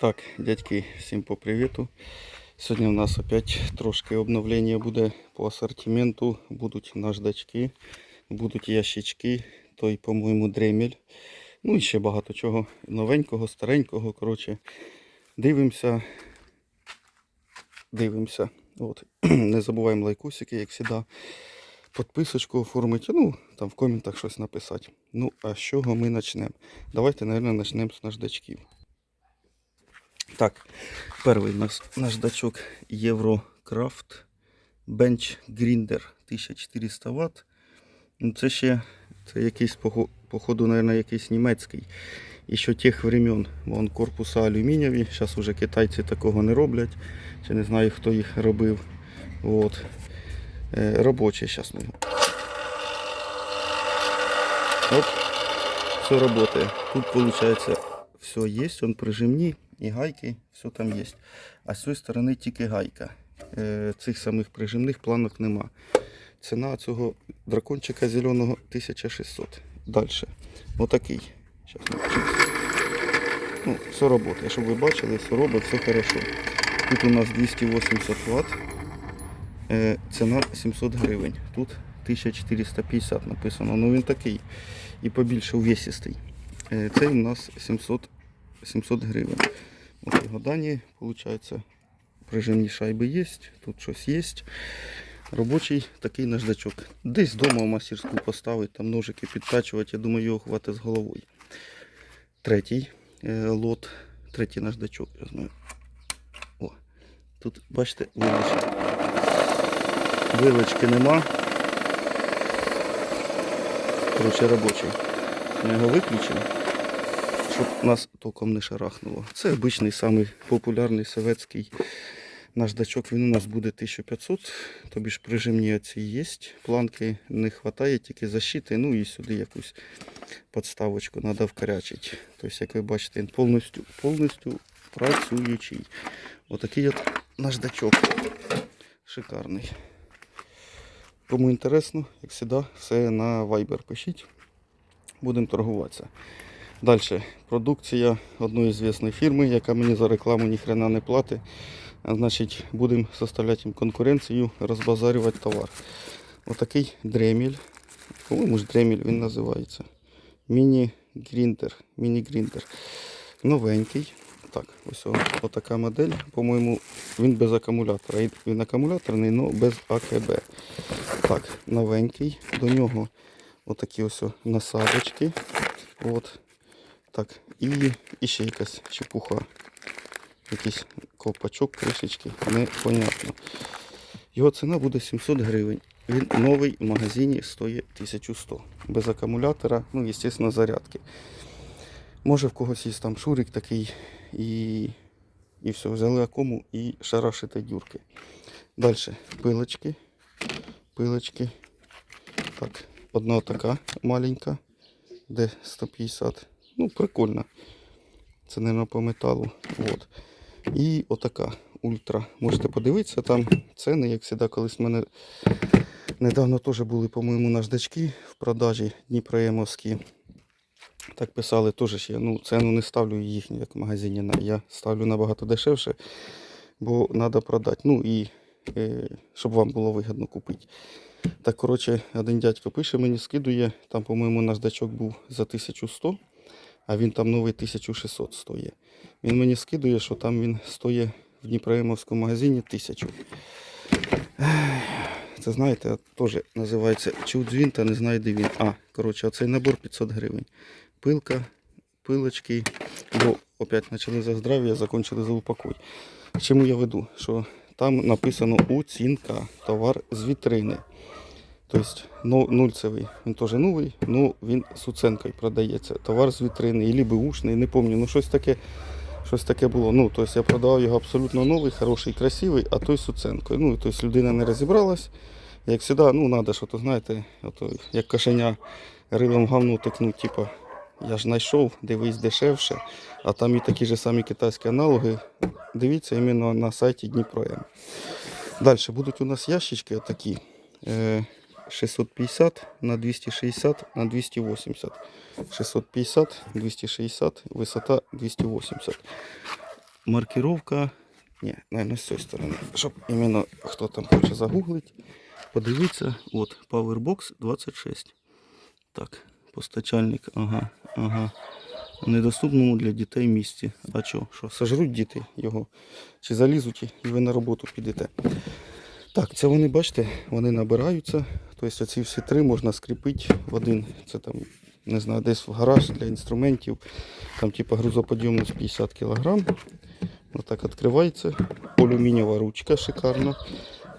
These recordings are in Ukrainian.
Так, дядьки, всім по привіту. Сьогодні у нас опять трошки обновлення буде по асортименту. Будуть наждачки, будуть ящички, той, по-моєму, дремель. Ну і ще багато чого новенького, старенького. Коротше, дивимося. Дивимося. От. Не забуваємо лайкусики, як завжди. Підписочку оформити, ну, там в коментах щось написати. Ну, а з чого ми почнемо? Давайте, мабуть, почнемо з наждачків. Так, перший у нас наждачок Eurocraft Bench Grinder 1400 Вт. Це ще це якийсь, похо- походу, мабуть, якийсь німецький. І що тих времен, вон корпуса алюмінієві. Зараз уже китайці такого не роблять. Ще не знаю, хто їх робив. От. Е, робочий зараз ми. Оп. Все работает. Тут получается все есть, он прижимні і гайки, все там є. А з цієї сторони тільки гайка. Е, цих самих прижимних планок нема. Ціна цього дракончика зеленого 1600. Далі. Отакий. Ну, все працює. Щоб ви бачили, все робить, все хорошо. Тут у нас 280 Вт. Е, ціна 700 гривень. Тут 1450 написано. Ну він такий. І побільше увесистий. Е, Цей у нас 700, 700 гривень. Ось його дані, виходить, прижимні шайби є, тут щось є. Робочий такий наждачок. Десь вдома в мастерську поставити, там ножики підтачувати, я думаю, його хватить з головою. Третій е, лот, третій наждачок. Я знаю. О, тут, бачите, вилочки. Вилочки нема. Коротше, робочий. Ми його виключимо, щоб нас током не шарахнуло. Це обичний самий популярний советський наждачок. Він у нас буде 1500, тобі ж прижимні оці є. Планки не вистачає, тільки защити. Ну і сюди якусь подставочку треба вкорячити. Тобто, як ви бачите, він повністю, повністю працюючий. Отакий от наждачок. Шикарний. Кому інтересно, як завжди, все на Viber пишіть. Будемо торгуватися. Далі. Продукція одної звісної фірми, яка мені за рекламу ніхрена не платить. Значить, будемо составляти їм конкуренцію, розбазарювати товар. Отакий дремель. По-моєму ж дремель він називається. Міні-гріндер. Міні-гріндер. Новенький. Так, ось отака модель. По-моєму, він без акумулятора. Він акумуляторний, але без АКБ. Так, новенький. До нього отакі ось насадочки. От. Так, і, і ще якась чепуха. Якийсь ковпачок, кришечки, непонятно. Його ціна буде 700 гривень. Він новий в магазині стоїть 1100. Без акумулятора, ну, звісно, зарядки. Може в когось є там шурик такий і, і все, взяли акуму і шарашите дюрки. Далі пилочки. Пилочки. Так, одна така маленька, де 150. Ну, прикольно. Це, мабуть, по металу. От. І отака ультра. Можете подивитися, там ціни, як завжди, колись в мене недавно теж були, по-моєму, наждачки в продажі Дніпроємовські. Так писали теж ще. Ну, ціну не ставлю їхню, як в магазині. Я ставлю набагато дешевше, бо треба продати. Ну і е, щоб вам було вигідно купити. Так, коротше, один дядько пише, мені скидує, там, по-моєму, наждачок був за 1100, а він там новий 1600 стоїть. Він мені скидує, що там він стоїть в Дніпроємовському магазині 1000. Це знаєте, теж називається чув дзвін, та не знаю, де він. А, коротше, оцей набор 500 гривень. Пилка, пилочки, бо опять почали за здрав'я, закончили за упокой. Чому я веду? Що там написано оцінка, товар з вітрини. Тобто ну, нульцевий, він теж новий, але він з уценкою продається. Товар з вітрини, і беушний, не пам'ятаю, ну щось таке. Щось таке було. Ну, тобто я продавав його абсолютно новий, хороший, красивий, а той з уценкою. Ну, тобто людина не розібралась. Як завжди, ну, треба, що то знаєте, ото, як кошеня рилом в говно тикнуть, типу, я ж знайшов, дивись дешевше, а там і такі ж самі китайські аналоги. Дивіться іменно на сайті Дніпром. Далі будуть у нас ящички отакі. Е, 650 на 260 на 280. 650, 260, висота 280. маркировка. Ні, наверное, з цієї сторони. Щоб іменно хто там хоче загуглить, подивитися. От, Powerbox 26. Так, постачальник, ага, ага. Недоступному для дітей місці. А що? Що, сожруть діти його? Чи залізуть і ви на роботу підете? Так, це вони, бачите, вони набираються. Тобто ці всі три можна скріпити в один. Це там, не знаю, десь в гараж для інструментів. Там типу грузоподйомність 50 кг. Отак відкривається. Алюмінієва ручка шикарна.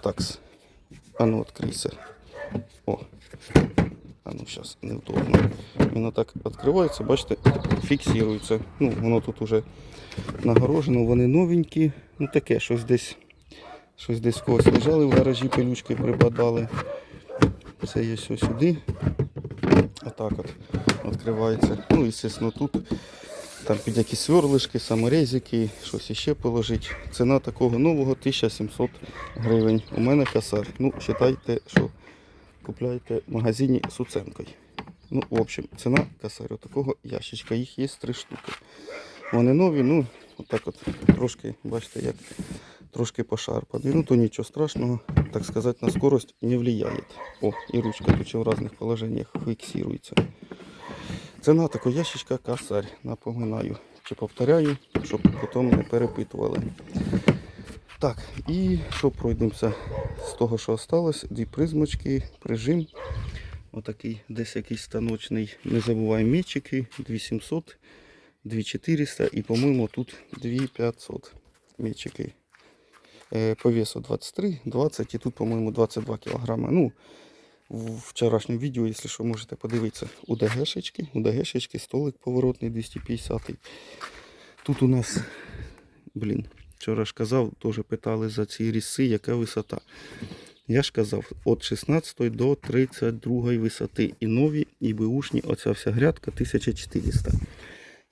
Такс. А ну відкрийся. О. А ну зараз неудобно. Воно так відкривається, бачите, фіксується. Ну, воно тут уже нагорожено, вони новенькі. Ну таке, щось десь. Щось десь когось лежали в гаражі, пилючки прибадали. Це є все сюди. Отак от відкривається. Ну, звісно, тут там під якісь сверлишки, саморезики, щось іще положити. Ціна такого нового 1700 гривень. У мене косарь. Ну, вважайте, що купляєте в магазині з. Ну, в общем, ціна косарю такого ящичка. Їх є три штуки. Вони нові, ну, отак от трошки, бачите, як трошки пошарпані. Ну, то нічого страшного, так сказати, на скорость не влияет. О, і ручка тут в різних положеннях фіксується. Ціна такого ящичка косарь. Напоминаю, чи повторяю, щоб потім не перепитували. Так, і що пройдемося з того, що осталось? Дві призмочки, прижим. Отакий десь якийсь станочний. Не забуваємо мечики 2700, 2400 і, по-моєму, тут 2500 мечики. Е, По весу 23, 20 і тут, по-моєму, 22 кілограми. Ну, в вчорашньому відео, якщо що, можете подивитися. УДГшечки, УДГшечки, столик поворотний 250. Тут у нас, блін, вчора ж казав, теж питали за ці ріси, яка висота. Я ж казав, від 16 до 32 висоти. І нові, і беушні, оця вся грядка 1400.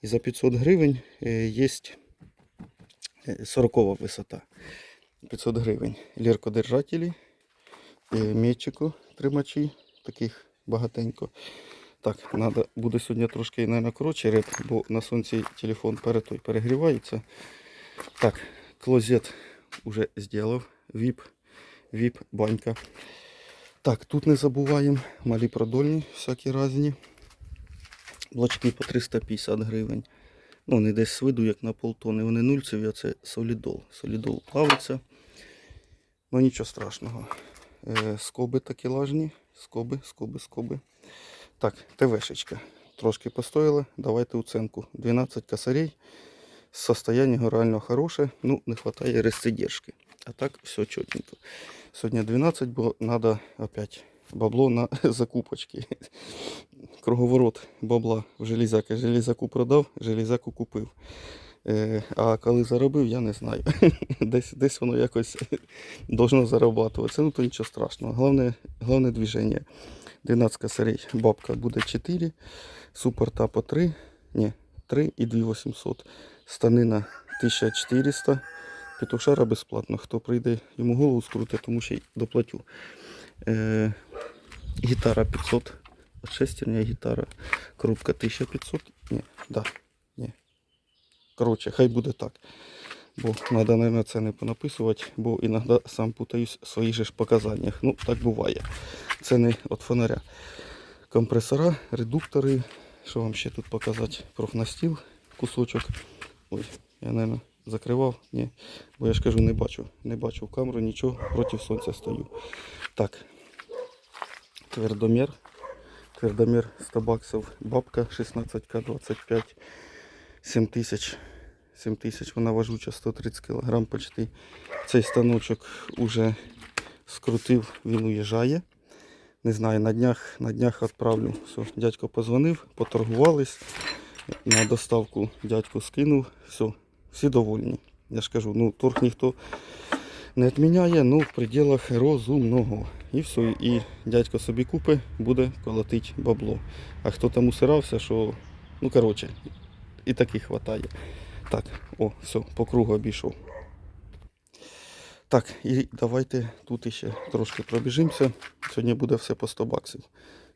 І за 500 гривень е, є 40 висота. 500 гривень. Ліркодержателі, е, метчику тримачі, таких багатенько. Так, надо, буде сьогодні трошки, наверное, коротше реп, бо на сонці телефон перед той перегрівається. Так, клозет уже зробив. Віп, віп, банька. Так, тут не забуваємо малі продольні, всякі різні. Блочки по 350 гривень. Ну, вони десь з виду, як на полтони. Вони нульцеві, а це солідол. Солідол плавиться. Ну нічого страшного. Е, скоби такі лажні. Скоби, скоби, скоби. Так, ТВшечка. Трошки постояла. Давайте оценку. 12 косарей. Состояние реально хороше. Ну, не вистачає ресцидержки. А так все чотненько. Сьогодні 12, бо треба опять бабло на закупочки. Круговорот бабла в железяка. Железяку продав, железяку купив. Е, а коли заробив, я не знаю. десь, десь воно якось должно зарабатуватися. Ну то нічого страшного. Головне, головне движення. 12 косарей. Бабка буде 4. Супорта по 3. Ні, 3 і 2800. Станина 1400. Петушара безплатно. Хто прийде, йому голову скрутить, тому ще й доплатю. Е, гітара 500. Шестерня гітара. Коробка 1500. Ні, да. Коротше, хай буде так. Бо треба, мабуть, це не понаписувати, бо іноді сам путаюсь в своїх же ж показаннях. Ну, так буває. Це не від фонаря. Компресора, редуктори. Що вам ще тут показати? Профнастіл, кусочок. Ой, я, мабуть, закривав. Ні. Бо я ж кажу, не бачу. Не бачу в камеру нічого, проти сонця стою. Так. Твердомір. Твердомір 100 баксів. Бабка 16К 25. 7 тисяч. вона важуча 130 кг почти. Цей станочок уже скрутив, він уїжджає. Не знаю, на днях, на днях відправлю. Все, дядько позвонив, поторгувались. На доставку дядько скинув. Все, всі довольні. Я ж кажу, ну торг ніхто не відміняє, ну в пределах розумного. І все, і дядько собі купить, буде колотить бабло. А хто там усирався, що. Ну коротше, і таких хватає. Так, о, все, по кругу обійшов. Так, і давайте тут іще трошки пробіжимося. Сьогодні буде все по 100 баксів.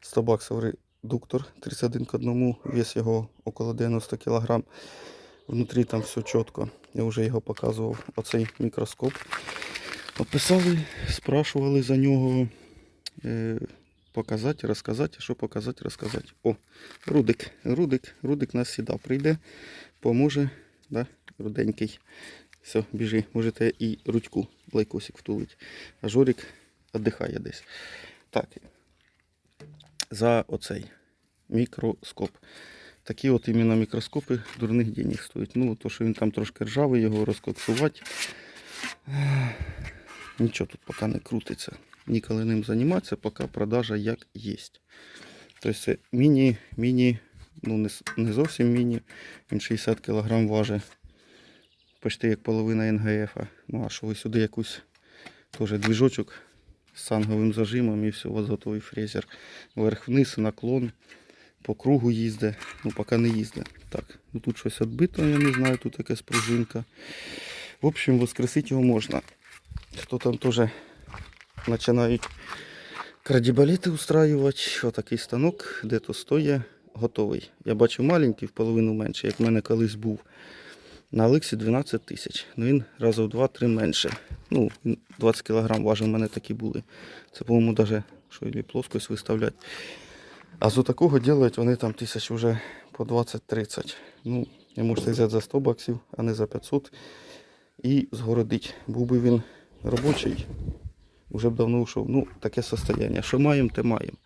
100 баксів редуктор 31 к 1, вес його около 90 кг. Внутрі там все чітко. Я вже його показував. Оцей мікроскоп. Описали, спрашували за нього. Е, показати, розказати, що показати, розказати. О, Рудик, Рудик, Рудик нас сюди прийде, поможе, да? руденький. Все, біжи, можете і рудьку лайкосик втулить. А Жорик віддихає десь. Так, за оцей мікроскоп. Такі от іменно мікроскопи дурних денег стоять. Ну, то, що він там трошки ржавий, його розкоксувати. Нічого тут поки не крутиться. Ніколи ним займатися, поки продажа як є. Тобто це міні, міні, ну не, не зовсім міні, він 60 кг важить. Почти як половина НГФ. Ну а що ви сюди якусь теж двіжочок з санговим зажимом і все, у вас готовий фрезер. Вверх-вниз, наклон, по кругу їздить, ну поки не їздить. Так, ну тут щось відбито, я не знаю, тут якась пружинка. В общем, воскресити його можна. Хто там теж починають крадібаліти устраювати. Отакий станок, де то стоїть, готовий. Я бачив маленький, в половину менше, як в мене колись був. На Алексі 12 тисяч. Ну він разів 2-3 менше. Ну, 20 кг важив, в мене такі були. Це, по-моєму, навіть що і плоскость виставляти. А з такого роблять вони там тисяч вже по 20-30. Ну, я можете взяти за 100 баксів, а не за 500 і згородить. Був би він робочий, вже б давно йшов. Ну, таке состояння. Що маємо, те маємо.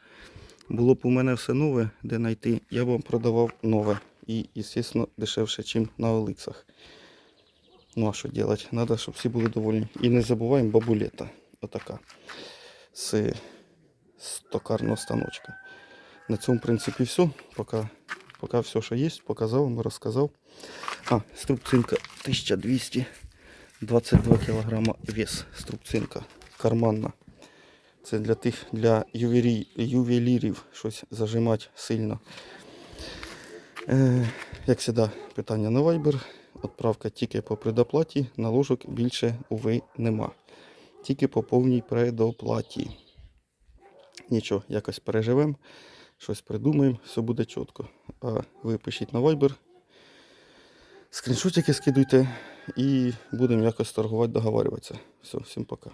Було б у мене все нове, де знайти, я б вам продавав нове. І, звісно, дешевше, ніж на Оликсах. Ну а що робити? Треба, щоб всі були довольні. І не забуваємо бабулета. Отака. З, токарного станочка. На цьому, в принципі, все. Поки, поки все, що є, показав вам, розказав. А, струбцинка 1200. 22 кг вес струбцинка карманна. Це для тих, для ювелі, ювелірів щось зажимати сильно. Е, як завжди, питання на Viber. Отправка тільки по предоплаті, наложок більше, уви, нема. Тільки по повній предоплаті. Нічого, якось переживемо, щось придумаємо, все буде чітко. А ви пишіть на Viber, скріншотики скидуйте і будемо якось торгувати, договарюватися. Все, всім пока.